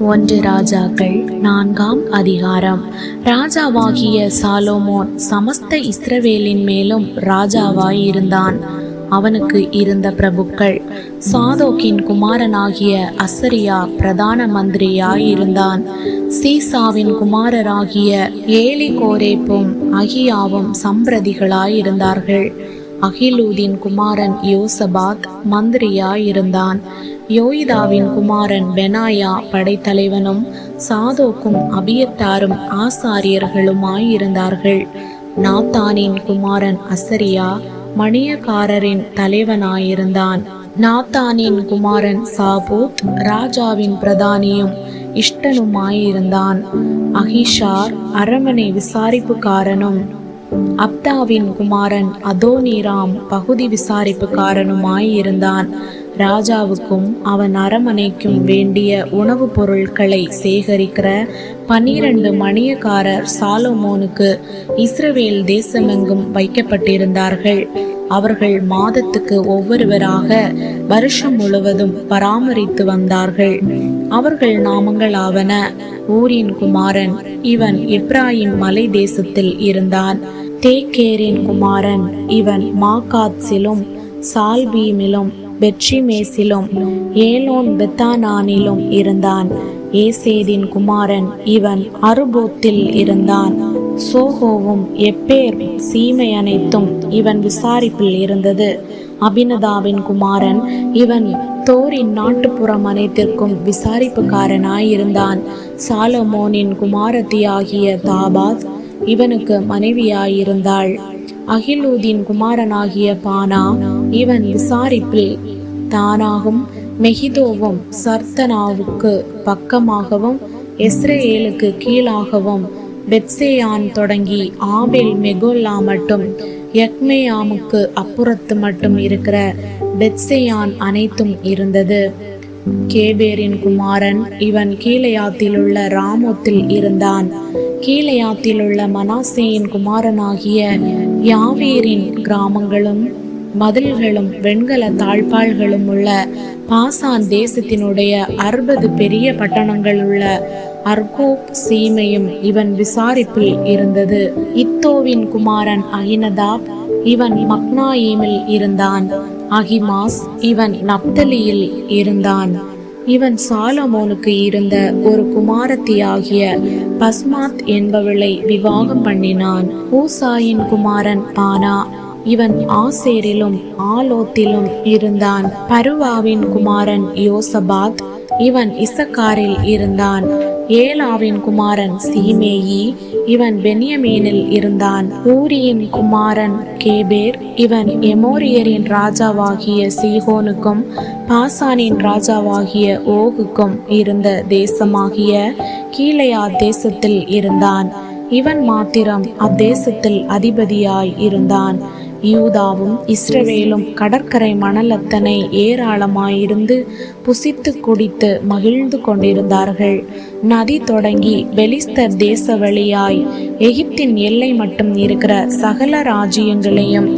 ஒன்று ராஜாக்கள் நான்காம் அதிகாரம். ராஜாவாகிய சாலோமோன் சமஸ்த இஸ்ரவேலின் மேலும் ராஜாவாயிருந்தான். அவனுக்கு இருந்த பிரபுக்கள் சாதோக்கின் குமாரனாகிய அசரியா பிரதான மந்திரியாயிருந்தான். சீசாவின் குமாரராகிய ஏலி கோரேப்பும் அகியாவும் சம்பிரதிகளாயிருந்தார்கள். அகிலூதின் குமாரன் யோசபாத் மந்திரியா இருந்தான் யோயிதாவின் குமாரன் பெனாயா படைத்தலைவனும் சாதோக்கும் அபியத்தாரும் ஆசாரியர்களுமாயிருந்தார்கள். நாத்தானின் குமாரன் அசரியா மணியக்காரரின் தலைவனாயிருந்தான். நாத்தானின் குமாரன் சாபூத் ராஜாவின் பிரதானியும் இஷ்டனுமாயிருந்தான். அகிஷார் அரமனை விசாரிப்புக்காரனும் அப்தாவின் குமாரன் அதோனிராம் பகுதி விசாரிப்புக்காரனுமாயிருந்தான். ராஜாவுக்கும் அவன் அரமனைக்கும் வேண்டிய உணவுப் பொருட்களை சேகரிக்கிற பன்னிரண்டு மணியக்காரர் சாலோமோனுக்கு இஸ்ரவேல் தேசமெங்கும் வைக்கப்பட்டிருந்தார்கள். அவர்கள் மாதத்துக்கு ஒவ்வொருவராக வருஷம் முழுவதும் பராமரித்து வந்தார்கள். அவர்கள் நாமங்களாவன. ஊரின் குமாரன் இவன் இப்ராஹிம் மலை தேசத்தில் இருந்தான். தேக்கேரின் குமாரன் இவன் மாகாத்சிலும் சால்பீமிலும் பெட்ரிமேசிலும் ஏலோன் பெத்தானானிலும் இருந்தான். ஏசேதின் குமாரன் இவன் அருபோத்தில் இருந்தான். சோகோவும் எப்பேர் சீமை அனைத்தும் இவன் விசாரிப்பில் இருந்தது. அபினதாவின் குமாரன். இவன் தோரின் நாட்டுப்புறம் அனைத்திற்கும் விசாரிப்புக்காரனாயிருந்தான். சாலமோனின் குமாரத்தியாகிய தாபாத் இவனுக்கு மனைவியாயிருந்தாள். அகிலூதின் குமாரனாகிய பானா இவன் விசாரிப்பில் தானாகும். மெஹிதோவும் சர்த்தனாவுக்கு பக்கமாகவும் எஸ்ரேலுக்கு கீழாகவும் பெட்சேயான் தொடங்கி ஆபேல் மெகோல்லா மட்டும் யக்மேயாமுக்கு அப்புறத்து மட்டும் இருக்கிற பெத்சேயான் அனைத்தும் இருந்தது. கேபேரின் குமாரன் இவன் கீழையாத்திலுள்ள ராமோத்தில் இருந்தான். கீழையாத்திலுள்ள மனாசேயின் குமாரனாகிய யாவேரின் கிராமங்களும் மதில்களும் வெண்கல தாழ்பாள்களும் உள்ள பாசான் தேசத்தினுடைய அறுபது பெரிய பட்டணங்கள் உள்ள அர்கோப் சீமையும் இவன் விசாரிப்பில் இருந்தது. இத்தோவின் குமாரன் அகினதாப் இவன் மக்னாயிமில் இருந்தான். அகிமாஸ் இவன் நப்தலியில் இருந்தான். இவன் சாலமோனுக்கு இருந்த ஒரு குமாரத்தியாகிய பஸ்மாத் என்பவளை விவாகம் பண்ணினான். ஊசாயின் குமாரன் பானா இவன் ஆசேரிலும் ஆலோத்திலும் இருந்தான். பருவாவின் குமாரன் யோசபாத் இவன் இசக்காரில் இருந்தான். ஏலாவின் குமாரன் சீமேயி இவன் பென்யமீனில் இருந்தான். ஊரியின் குமாரன் கேபேர் இவன் எமோரியரின் ராஜாவாகிய சீகோனுக்கும் பாசானின் ராஜாவாகிய ஓகுக்கும் இருந்த தேசமாகிய கீழையா தேசத்தில் இருந்தான். இவன் மாத்திரம் அத்தேசத்தில் அதிபதியாய் இருந்தான். யூதாவும் இஸ்ரவேலும் கடற்கரை மணலத்தனை ஏராளமாயிருந்து புசித்து குடித்து மகிழ்ந்து கொண்டிருந்தார்கள். நதி தொடங்கி பெலிஸ்தர் தேச வழியாய் எகிப்தின் எல்லை மட்டும் இருக்கிற சகல ராஜ்யங்களையும்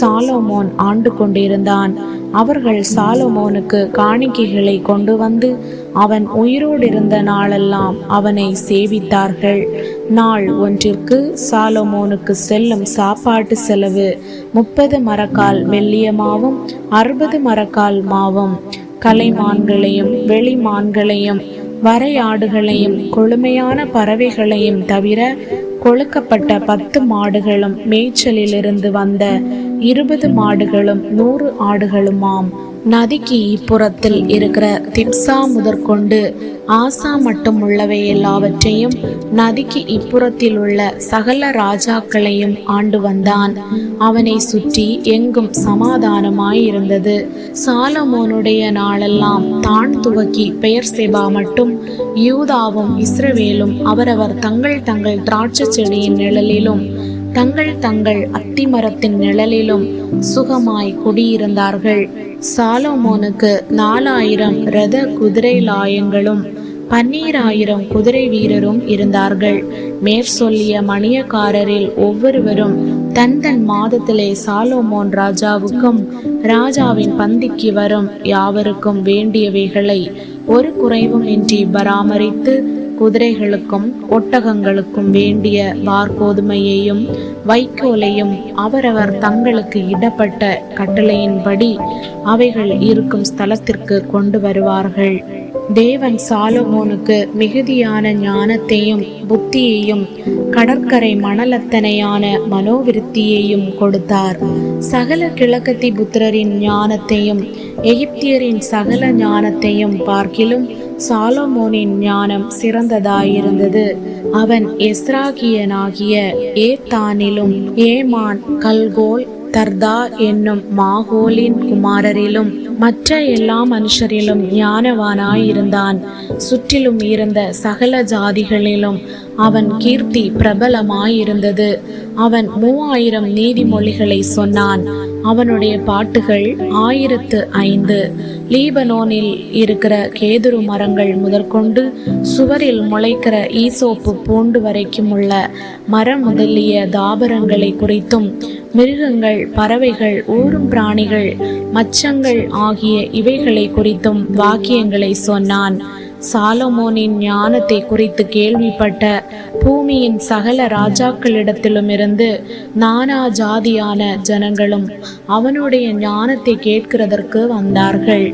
சாலோமோன் ஆண்டு கொண்டிருந்தான். அவர்கள் சாலமோனுக்கு காணிக்கைகளை கொண்டு வந்து அவன் உயிரோடு இருந்த நாளெல்லாம் அவனை சேவித்தார்கள். நாள் ஒன்றிற்கு சாலமோனுக்கு செல்லும் சாப்பாட்டு செலவு முப்பது மரக்கால் மெல்லிய மாவும் அறுபது மரக்கால் மாவும் கலைமான்களையும் வெளிமான்களையும் வரையாடுகளையும் கொழுமையான பறவைகளையும் தவிர கொழுக்கப்பட்ட பத்து மாடுகளும் மேய்ச்சலிலிருந்து வந்த இருபது மாடுகளும் நூறு ஆடுகளுமாம். நதிக்கு இப்புறத்தில் இருக்கிற திப்சா முதற்கொண்டு ஆசா மட்டும் உள்ளவை எல்லாவற்றையும் நதிக்கு இப்புறத்தில் உள்ள சகல ராஜாக்களையும் ஆண்டு வந்தான். அவனை சுற்றி எங்கும் சமாதானமாயிருந்தது. சாலமோனுடைய நாளெல்லாம் தான் துவக்கி பெயர் செபா மட்டும் யூதாவும் இஸ்ரவேலும் அவரவர் தங்கள் தங்கள் திராட்சை செடியின் நிழலிலும் தங்கள் தங்கள் அத்திமரத்தின் நிழலிலும் சுகமாய் குடியிருந்தார்கள். சாலோமோனுக்கு நாலாயிரம் ரத குதிரை லாயங்களும் பன்னீராயிரம் குதிரை வீரரும் இருந்தார்கள். மேற் சொல்லிய மணியக்காரரில் ஒவ்வொருவரும் தன் தன் மாதத்திலே சாலோமோன் ராஜாவுக்கும் ராஜாவின் பந்திக்கு வரும் யாவருக்கும் வேண்டியவைகளை ஒரு குறைவும் இன்றி பராமரித்து குதிரைகளுக்கும் ஒட்டகங்களுக்கும் வேண்டிய வார்கோதுமையையும் வைக்கோலையும் அவரவர் தங்களுக்கு இடப்பட்ட கட்டளையின்படி அவைகள் இருக்கும் ஸ்தலத்திற்கு கொண்டு வருவார்கள். தேவன் சாலமோனுக்கு மிகுதியான ஞானத்தையும் புத்தியையும் கடற்கரை மணலத்தனையான மனோவிருத்தியையும் கொடுத்தார். சகல கிழக்கத்தி புத்திரரின் ஞானத்தையும் எகிப்தியரின் சகல ஞானத்தையும் பார்க்கிலும் சாலமோனின் ஞானம் சிறந்ததாயிருந்தது. அவன் எஸ்ராகியனாகிய ஏத்தானிலும் ஏமான் கல்கோல் தர்தா என்னும் மாகோலின் குமாரரிலும் மற்ற எல்லா மனுஷரிலும் ஞானவானாயிருந்தான். சுற்றிலும் இருந்த சகல ஜாதிகளிலும் அவன் கீர்த்தி பிரபலமாயிருந்தது. அவன் மூவாயிரம் நீதிமொழிகளை சொன்னான். அவனுடைய பாட்டுகள் ஆயிரத்து ஐந்து. லீபனோனில் இருக்கிற கேதுரு மரங்கள் முதற்கொண்டு சுவரில் முளைக்கிற ஈசோப்பு பூண்டு வரைக்கும் உள்ள மரம் முதலிய தாபரங்களை குறித்தும் மிருகங்கள் பறவைகள் ஊரும் பிராணிகள் மச்சங்கள் ஆகிய இவைகளை குறித்தும் வாக்கியங்களை சொன்னான். சாலமோனின் ஞானத்தை குறித்து கேள்விப்பட்ட பூமியின் சகல ராஜாக்களிடத்திலும் இருந்து நானா ஜாதியான ஜனங்களும் அவனுடைய ஞானத்தை கேட்கிறதற்கு வந்தார்கள்.